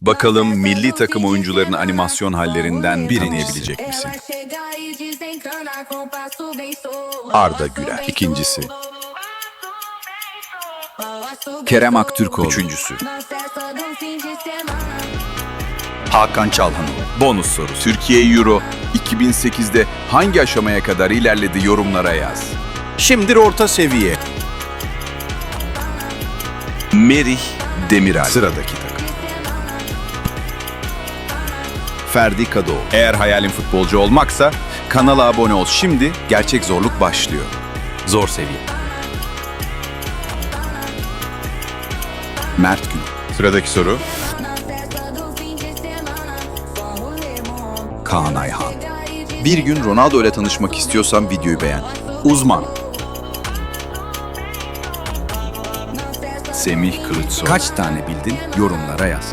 Bakalım milli takım oyuncularının animasyon hallerinden birini bilecek misin? Arda Güler. İkincisi. Kerem Aktürkoğlu. Üçüncüsü. Hakan Çalhanoğlu. Bonus soru. Türkiye Euro 2008'de hangi aşamaya kadar ilerledi yorumlara yaz. Şimdi orta seviye. Merih Demiral. Sıradaki takım. Ferdi Kadıoğlu. Eğer hayalin futbolcu olmaksa kanala abone ol. Şimdi gerçek zorluk başlıyor. Zor seviye. Mert Gün. Sıradaki soru. Kaan Ayhan. Bir gün Ronaldo ile tanışmak istiyorsan videoyu beğen. Uzman. Semih Kılıçsoy. Kaç tane bildin? Yorumlara yaz.